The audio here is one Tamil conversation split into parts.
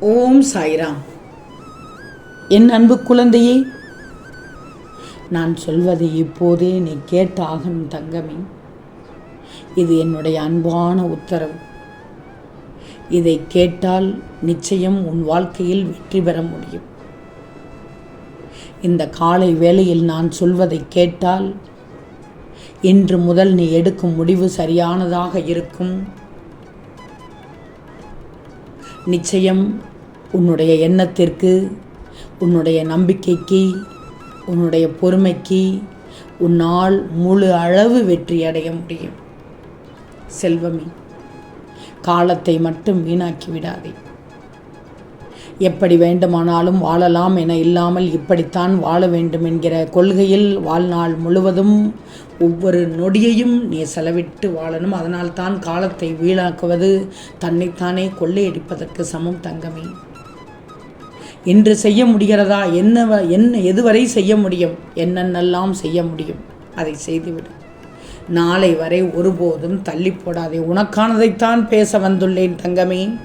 ஓம் சாய்ராம். என் அன்பு குழந்தையே நான் சொல்வதை இப்போதே நீ கேட்டாகணும் தங்கமே. இது என்னுடைய அன்பான உத்தரவு. இதை கேட்டால் நிச்சயம் உன் வாழ்க்கையில் வெற்றி பெற முடியும். இந்த காலை வேளையில் நான் சொல்வதை கேட்டால் இன்று முதல் நீ எடுக்கும் முடிவு சரியானதாக இருக்கும். நிச்சயம் உன்னுடைய எண்ணத்திற்கு உன்னுடைய நம்பிக்கைக்கு உன்னுடைய பொறுமைக்கு உன்னால் முழு அளவு வெற்றி அடைய முடியும். செல்வமே காலத்தை மட்டும் வீணாக்கி விடாதே. எப்படி வேண்டுமானாலும் வாழலாம் என இல்லாமல் இப்படித்தான் வாழ வேண்டும் என்கிற கொள்கையில் வாழ்நாள் முழுவதும் ஒவ்வொரு நொடியையும் நீ செலவிட்டு வாழணும். அதனால்தான் காலத்தை வீணாக்குவது. தன்னைத்தானே கொள்ளையடிப்பதற்கு சமம் தங்கமே. இன்று செய்ய முடிகிறதா? என்ன என்ன எதுவரை செய்ய முடியும்? என்னென்னலாம் செய்ய முடியும்? அதை செய்துவிடு. நாளை வரை ஒருபோதும் தள்ளி போடாதே. உனக்கானதைத்தான் பேச வந்துள்ளேன் தங்கமே.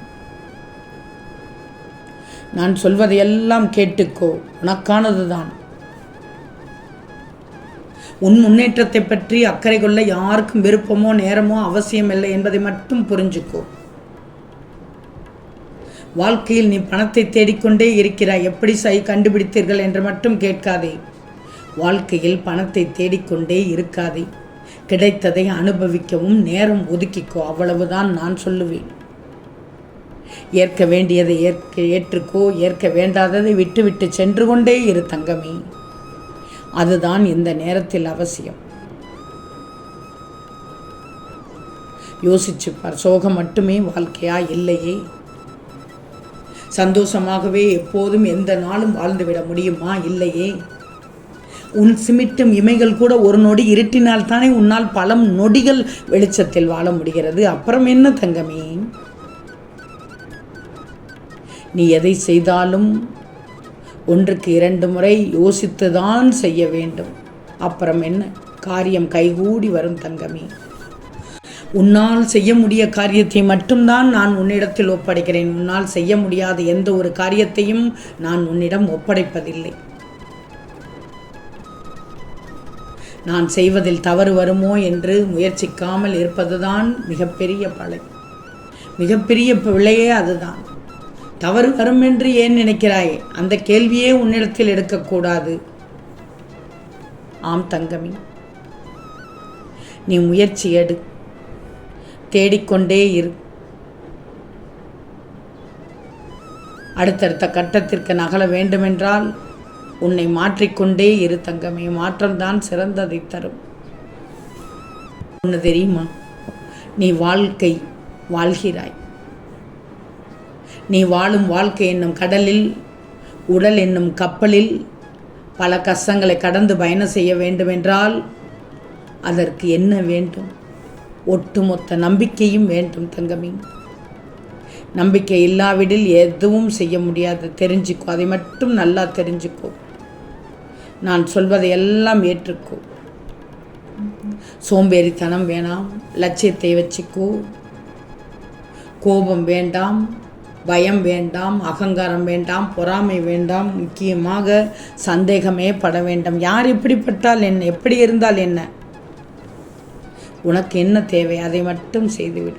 நான் சொல்வதையெல்லாம் கேட்டுக்கோ. உனக்கானது தான் உன் முன்னேற்றத்தை பற்றி அக்கறை கொள்ள யாருக்கும் விருப்பமோ நேரமோ அவசியமில்லை என்பதை மட்டும் புரிஞ்சுக்கோ. வாழ்க்கையில் நீ பணத்தை தேடிக்கொண்டே இருக்கிறாய். எப்படி சை கண்டுபிடித்தீர்கள் என்று மட்டும் கேட்காதே. வாழ்க்கையில் பணத்தை தேடிக்கொண்டே இருக்காதே. கிடைத்ததை அனுபவிக்கவும் நேரம் ஒதுக்கிக்கோ. அவ்வளவுதான் நான் சொல்லுவேன். ஏற்க வேண்டியதை ஏற்க ஏற்றுக்கோ. ஏற்க வேண்டாததை விட்டுவிட்டு சென்று கொண்டே இரு தங்கமே. அதுதான் இந்த நேரத்தில் அவசியம். யோசிச்சு பார் சோகம் மட்டுமே வாழ்க்கையா இல்லையே? சந்தோஷமாகவே எப்போதும் எந்த நாளும் வாழ்ந்துவிட முடியுமா இல்லையே? உன் சிமிட்டும் இமைகள் கூட ஒரு நொடி இருட்டினால் தானே உன்னால் பல நொடிகள் வெளிச்சத்தில் வாழ முடிகிறது. அப்புறம் என்ன தங்கமே? நீ எதை செய்தாலும் ஒன்றுக்கு இரண்டு முறை யோசித்து தான் செய்ய வேண்டும். அப்புறம் என்ன? காரியம் கைகூடி வரும் தங்கமே. உன்னால் செய்ய முடிய காரியத்தை மட்டும்தான் நான் உன்னிடத்தில் ஒப்படைக்கிறேன். உன்னால் செய்ய முடியாத எந்த ஒரு காரியத்தையும் நான் உன்னிடம் ஒப்படைப்பதில்லை. நான் செய்வதில் தவறு வருமோ என்று முயற்சிக்காமல் இருப்பதுதான் மிகப்பெரிய பழை. மிகப்பெரிய பிழையே அதுதான். தவறு வரும் என்று ஏன் நினைக்கிறாய்? அந்த கேள்வியே உன்னிடத்தில் எடுக்கக்கூடாது. ஆம் தங்கமி. நீ முயற்சி எடு. தேடிக்கொண்டே இரு. அடுத்தடுத்த கட்டத்திற்கு நகல வேண்டுமென்றால் உன்னை மாற்றிக்கொண்டே இரு தங்கமே. மாற்றம்தான் சிறந்ததை தரும். ஒன்று தெரியுமா? நீ வாழ்க்கை வாழ்கிறாய். நீ வாழும் வாழ்க்கை என்னும் கடலில் உடல் என்னும் கப்பலில் பல கஷ்டங்களை கடந்து பயணம் செய்ய வேண்டுமென்றால் அதற்கு என்ன வேண்டும்? ஒட்டுமொத்த நம்பிக்கையும் வேண்டும் தங்கமி. நம்பிக்கை இல்லாவிடில் எதுவும் செய்ய முடியாது. தெரிஞ்சுக்கோ அதை மட்டும் நல்லா தெரிஞ்சுக்கோ. நான் சொல்வதை எல்லாம் ஏற்றுக்கோ. சோம்பேறித்தனம் வேணாம் லட்சியத்தை வச்சுக்கோ. கோபம் வேண்டாம் பயம் வேண்டாம் அகங்காரம் வேண்டாம் பொறாமை வேண்டாம் முக்கியமாக சந்தேகமே பட வேண்டாம். யார் எப்படிப்பட்டால் என்ன? எப்படி இருந்தால் என்ன? உனக்கு என்ன தேவை? அதை மட்டும் செய்துவிடு.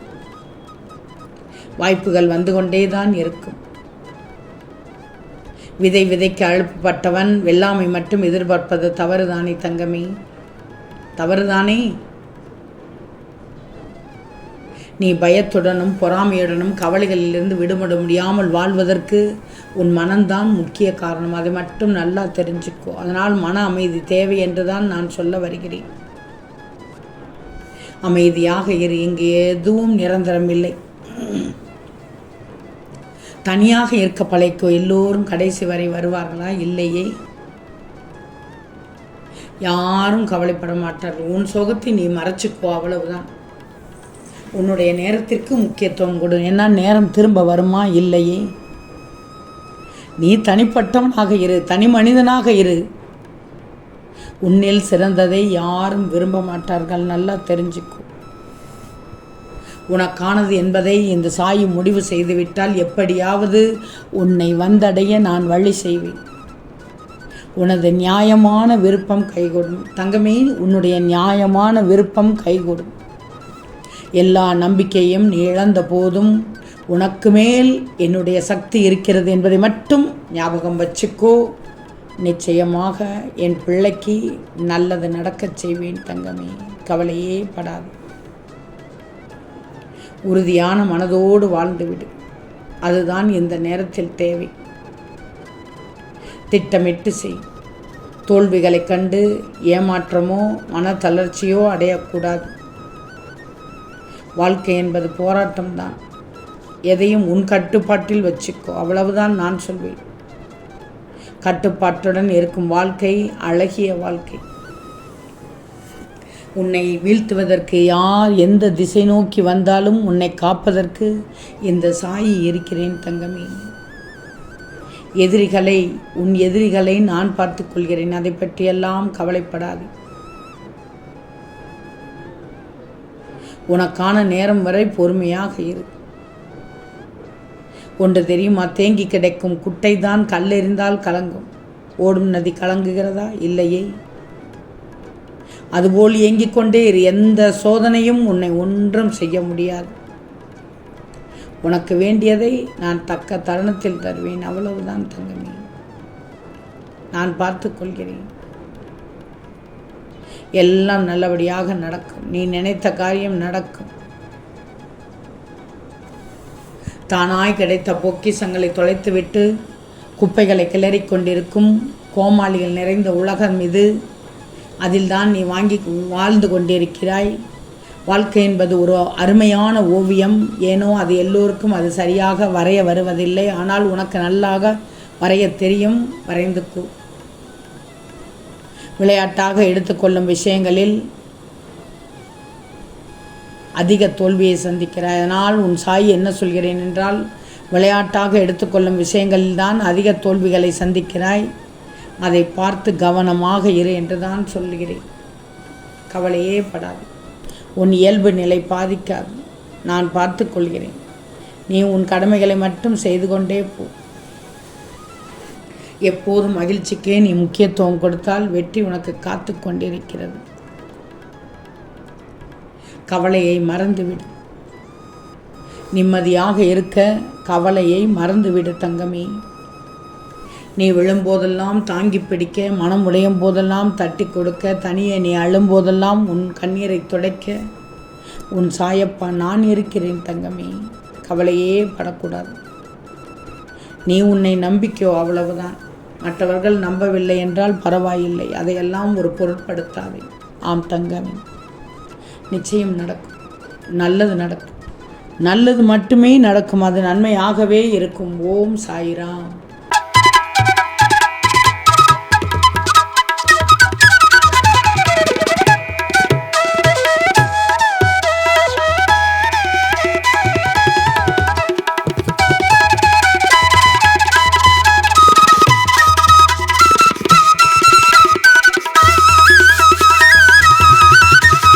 வாய்ப்புகள் வந்து கொண்டே தான் இருக்கும். விதை விதைக்கு அழுப்பப்பட்டவன் வெள்ளாமை மட்டும் எதிர்பார்ப்பது தவறுதானே தங்கமே? தவறுதானே? நீ பயத்துடனும் பொறாமையுடனும் கவலைகளிலிருந்து விடுபட முடியாமல் வாழ்வதற்கு உன் மனம்தான் முக்கிய காரணம். அதை மட்டும் நல்லா தெரிஞ்சுக்கோ. அதனால் மன அமைதி தேவை என்றுதான் நான் சொல்ல வருகிறேன். அமைதியாக இரு. இங்கு எதுவும் நிரந்தரம் இல்லை. தனியாக இருக்க பழைக்கோ எல்லோரும் கடைசி வரை வருவார்களா? இல்லையே. யாரும் கவலைப்பட மாட்டார்கள். உன் சுகத்தை நீ மறைச்சிக்கோ. அவ்வளவுதான். உன்னுடைய நேரத்திற்கு முக்கியத்துவம் கொடு. ஏன்னா நேரம் திரும்ப வருமா? இல்லையே. நீ தனிப்பட்டவனாக இரு தனி மனிதனாக இரு. உன்னில் சிறந்ததை யாரும் விரும்ப மாட்டார்கள். நல்லா தெரிஞ்சுக்கும் உனக்கானது என்பதை இந்த சாயி முடிவு செய்துவிட்டால் எப்படியாவது உன்னை வந்தடைய நான் வழி செய்வேன். உனது நியாயமான விருப்பம் கைகூடும். தங்கமே உன்னுடைய நியாயமான விருப்பம் கைகூடும். எல்லா நம்பிக்கையும் நீ இழந்த போதும் உனக்கு மேல் என்னுடைய சக்தி இருக்கிறது என்பதை மட்டும் ஞாபகம் வச்சுக்கோ. நிச்சயமாக என் பிள்ளைக்கு நல்லது நடக்கச் செய்வேன் தங்கமே. கவலையே படாது. உறுதியான மனதோடு வாழ்ந்துவிடு அதுதான் இந்த நேரத்தில் தேவை. திட்டமிட்டு செய். தோல்விகளைக் கண்டு ஏமாற்றமோ மன தளர்ச்சியோ அடையக்கூடாது. வாழ்க்கை என்பது போராட்டம்தான். எதையும் உன் கட்டுப்பாட்டில் வச்சுக்கோ. அவ்வளவுதான் நான் சொல்வேன். கட்டுப்பாட்டுடன் இருக்கும் வாழ்க்கை அழகிய வாழ்க்கை. உன்னை வீழ்த்துவதற்கு யார் எந்த திசை நோக்கி வந்தாலும் உன்னை காப்பதற்கு இந்த சாயி இருக்கிறேன் தங்கமே. எதிரிகளை உன் எதிரிகளை நான் பார்த்துக்கொள்கிறேன் அதை பற்றியெல்லாம் கவலைப்படாது. உனக்கான நேரம் வரை பொறுமையாக இரு. ஒன்று தெரியுமா? தேங்கி கிடைக்கும் குட்டை தான் கல்லெறிந்தால் கலங்கும். ஓடும் நதி கலங்குகிறதா? இல்லையே. அதுபோல் இயங்கிக் கொண்டே இரு. எந்த சோதனையும் உன்னை ஒன்றும் செய்ய முடியாது. உனக்கு வேண்டியதை நான் தக்க தருணத்தில் தருவேன். அவ்வளவுதான் தங்கமே. நான் பார்த்து கொள்கிறேன். எல்லாம் நல்லபடியாக நடக்கும். நீ நினைத்த காரியம் நடக்கும். தானாய் கிடைத்த பொக்கிசங்களை தொலைத்துவிட்டு குப்பைகளை கிளறிக் கொண்டிருக்கும் கோமாளிகள் நிறைந்த உலகம் இது. அதில்தான் நீ வாங்கி வாழ்ந்து கொண்டிருக்கிறாய். வாழ்க்கை என்பது ஒரு அருமையான ஓவியம். ஏனோ அது எல்லோருக்கும் அது சரியாக வரைய வருவதில்லை. ஆனால் உனக்கு நல்லாக வரைய தெரியும். வரைந்துக்கு விளையாட்டாக எடுத்துக்கொள்ளும் விஷயங்களில் அதிக தோல்வியை சந்திக்கிறாய். அதனால் உன் சாய் என்ன சொல்கிறேன் என்றால் விளையாட்டாக எடுத்துக்கொள்ளும் விஷயங்களில்தான் அதிக தோல்விகளை சந்திக்கிறாய். அதை பார்த்து கவனமாக இரு என்று தான் சொல்கிறேன். கவலையே படாது. உன் இயல்பு நிலை பாதிக்காது. நான் பார்த்து கொள்கிறேன். நீ உன் கடமைகளை மட்டும் செய்து கொண்டே போ. எப்போதும் மகிழ்ச்சிக்கே நீ முக்கியத்துவம் கொடுத்தால் வெற்றி உனக்கு காத்து கொண்டிருக்கிறது. கவலையை மறந்துவிடு. நிம்மதியாக இருக்க கவலையை மறந்துவிடு தங்கமே. நீ விழும்போதெல்லாம் தாங்கி பிடிக்க மனம் உடையும் போதெல்லாம் தட்டி கொடுக்க தனியே நீ அழும்போதெல்லாம் உன் கண்ணீரை துடைக்க உன் சாயப்பா நான் இருக்கிறேன் தங்கமே. கவலையே படக்கூடாது. நீ உன்னை நம்பிக்கையோ அவ்வளவுதான். மற்றவர்கள் நம்பவில்லை என்றால் பரவாயில்லை. அதையெல்லாம் ஒரு பொருட்படுத்தாதே. ஆம் தங்கமே. நிச்சயம் நடக்கும். நல்லது நடக்கும். நல்லது மட்டுமே நடக்கும். அது நன்மையாகவே இருக்கும். ஓம் சாயிராம்.